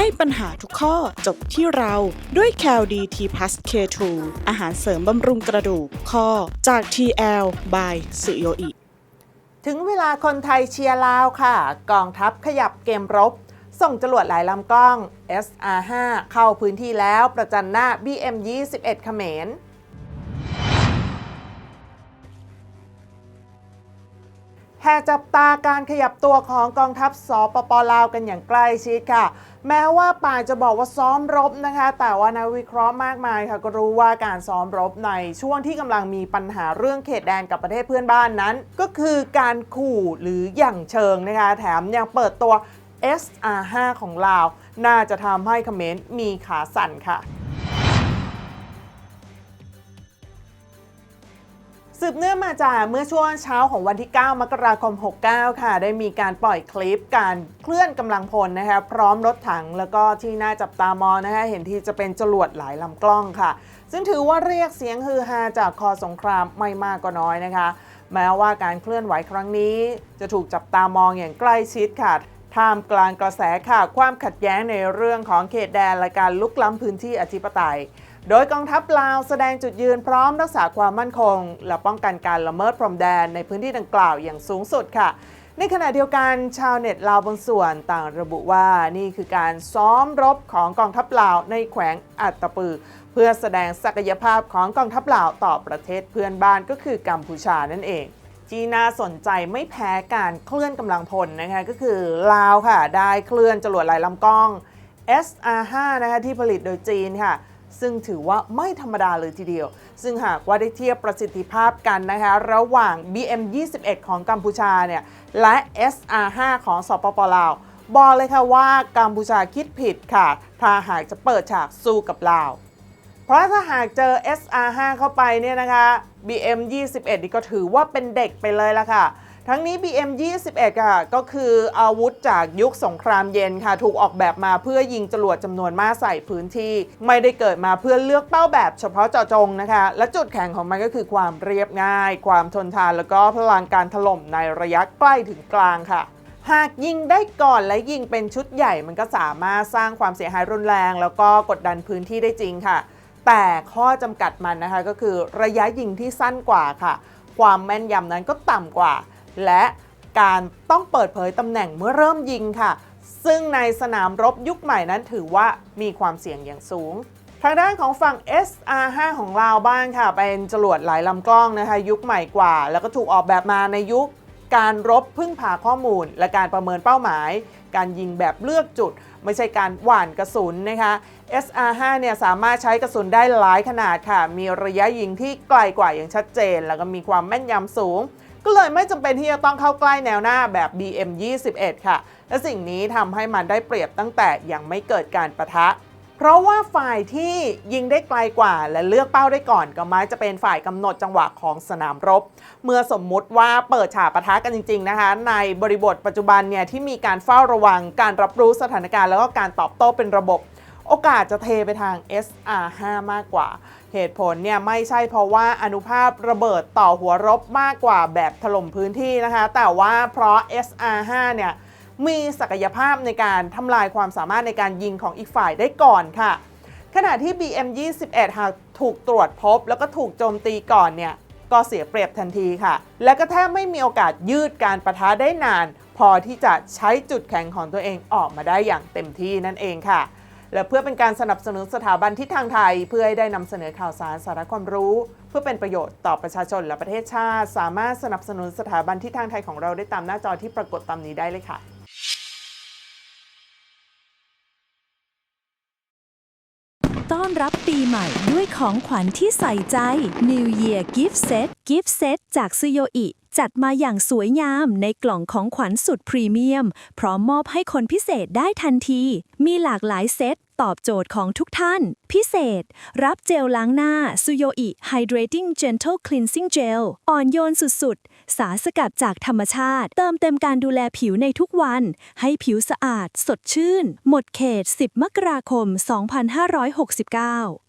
ให้ปัญหาทุกข้อจบที่เราด้วย c a l d t p l u s K2 อาหารเสริมบำรุงกระดูกข้อจาก TL by สุโยอิ ถึงเวลาคนไทยเชียร์ลาวค่ะ กองทัพขยับเกมรบ ส่งจรวดหลายลำกล้อง SR5 เข้าพื้นที่แล้วประจันหน้า BM21 เขมร แห่จับตาการขยับตัวของกองทัพสปปลาวกันอย่างใกล้ชิดค่ะ แม้ว่าป่ายจะบอกว่าซ้อมรบนะคะ แต่ว่านักวิเคราะห์มากมายค่ะก็รู้ว่าการซ้อมรบในช่วงที่กำลังมีปัญหาเรื่องเขตแดนกับประเทศเพื่อนบ้านนั้น ก็คือการขู่หรืออย่างเชิงนะคะ แถมยังเปิดตัว SR5 ของลาว น่าจะทำให้เขมรมีขาสั่นค่ะ สืบเนื่องมาจากเมื่อช่วงเช้าของวันที่ 9 มกราคม 69 ค่ะ ได้มีการปล่อยคลิปการเคลื่อนกำลังพลนะคะพร้อมรถถังแล้วก็ที่น่าจับตามองนะคะเห็นที่จะเป็นจรวดหลายลำกล้องค่ะ ซึ่งถือว่าเรียกเสียงฮือฮาจากคอสงครามไม่มากก็น้อยนะคะ แม้ว่าการเคลื่อนไหวครั้งนี้ จะถูกจับตามองอย่างใกล้ชิดค่ะท่ามกลางกระแสข่าวความขัดแย้งในเรื่องของเขตแดนและการลุกล้ำพื้นที่อธิปไตย โดยกองทัพลาวแสดงจุดยืนพร้อมรักษาความมั่นคง และป้องกันการละเมิดพรมแดนในพื้นที่ดังกล่าวอย่างสูงสุดค่ะ ในขณะเดียวกันชาวเน็ตลาวบางส่วนต่างระบุว่านี่คือการซ้อมรบของกองทัพลาวในแขวงอัตตปือ เพื่อแสดงศักยภาพของกองทัพลาวต่อประเทศเพื่อนบ้านก็คือกัมพูชานั่นเองที่น่าสนใจไม่แพ้การเคลื่อนกำลังพลนะคะก็คือลาวค่ะ ได้เคลื่อนจรวดหลายลำกล้อง SR5 นะคะที่ผลิตโดยจีนค่ะ ซึ่งถือว่าไม่ธรรมดาเลยทีเดียว ซึ่งหากว่าได้เทียบประสิทธิภาพกันนะคะระหว่าง BM21 ของกัมพูชาเนี่ยและ SR5 ของสปปลาวบอกเลยค่ะว่ากัมพูชาคิดผิดค่ะ ถ้าหากจะเปิดฉากสู้กับลาว เพราะถ้าหากเจอ SR5 เข้าไปเนี่ยนะคะ BM21 นี่ก็ถือว่าเป็นเด็กไปเลยละค่ะ ทั้งนี้ BM21 ค่ะก็คืออาวุธจากยุคสงครามเย็นค่ะ ถูกออกแบบมาเพื่อยิงจรวดจำนวนมากใส่พื้นที่ ไม่ได้เกิดมาเพื่อเลือกเป้าแบบเฉพาะเจาะจงนะคะ และจุดแข็งของมันก็คือความเรียบง่าย ความทนทาน แล้วก็พลังการถล่มในระยะใกล้ถึงกลางค่ะหากยิงได้ก่อนและยิงเป็นชุดใหญ่มันก็สามารถสร้างความเสียหายรุนแรง แล้วก็กดดันพื้นที่ได้จริงค่ะ แต่ข้อจำกัดมันนะคะก็คือระยะยิงที่สั้นกว่าค่ะ ความแม่นยำนั้นก็ต่ำกว่า และการต้องเปิดเผยตำแหน่งเมื่อเริ่มยิงค่ะ ซึ่งในสนามรบยุคใหม่นั้นถือว่ามีความเสี่ยงอย่างสูง ทางด้านของฝั่ง SR5 ของลาวบ้างค่ะ เป็นจรวดหลายลำกล้องนะคะ ยุคใหม่กว่า แล้วก็ถูกออกแบบมาในยุค การรบพึ่งพาข้อมูล และการประเมินเป้าหมาย การยิงแบบเลือกจุด ไม่ใช่การหว่านกระสุนนะคะ SR5 เนี่ยสามารถใช้กระสุนได้หลายขนาดค่ะ มีระยะยิงที่ไกลกว่าอย่างชัดเจน แล้วก็มีความแม่นยำสูง ก็เลยไม่จำเป็นที่จะต้องเข้าใกล้แนวหน้าแบบ BM21 ค่ะ และสิ่งนี้ทำให้มันได้เปรียบตั้งแต่ยังไม่เกิดการประทะ เพราะว่าฝ่ายที่ยิงได้ไกลกว่า และเลือกเป้าได้ก่อนก็มักจะเป็นฝ่ายกำหนดจังหวะของสนามรบ เมื่อสมมุติว่าเปิดฉากปะทะกันจริง ๆนะคะ ในบริบทปัจจุบันเนี่ยที่มีการเฝ้าระวังการรับรู้สถานการณ์แล้วก็การตอบโต้เป็นระบบ โอกาสจะเทไปทาง SR5 มากกว่า เหตุผลเนี่ยไม่ใช่เพราะว่าอนุภาพระเบิดต่อหัวรบมากกว่าแบบถล่มพื้นที่นะคะ แต่ว่าเพราะ SR5 เนี่ยมีศักยภาพในการทำลายความสามารถในการยิงของอีกฝ่ายได้ก่อนค่ะ ขณะที่ BM21 หากถูกตรวจพบ แล้วก็ถูกโจมตีก่อนเนี่ยก็เสียเปรียบทันทีค่ะ และก็แทบไม่มีโอกาสยืดการประทะได้นาน พอที่จะใช้จุดแข็งของตัวเองออกมาได้อย่างเต็มที่นั่นเองค่ะ และเพื่อเป็นการสนับสนุนสถาบันทิศทางไทย เพื่อให้ได้นำเสนอข่าวสารสาระความรู้ เพื่อเป็นประโยชน์ต่อประชาชนและประเทศชาติ สามารถสนับสนุนสถาบันทิศทางไทยของเราได้ตามหน้าจอที่ปรากฏตามนี้ได้เลยค่ะต้อนรับปีใหม่ด้วยของขวัญที่ใส่ใจ New Year Gift Set Gift Set จากซูโยอิ จัดมาอย่างสวยงามในกล่องของขวัญสุดพรีเมียม พร้อมมอบให้คนพิเศษได้ทันที มีหลากหลายเซตตอบโจทย์ของทุกท่าน พิเศษ รับเจลล้างหน้าซูโยอิ Hydrating Gentle Cleansing Gel อ่อนโยนสุดๆ สารสกัดจากธรรมชาติ เติมเต็มการดูแลผิวในทุกวัน ให้ผิวสะอาด สดชื่น หมดเขต 10 มกราคม 2569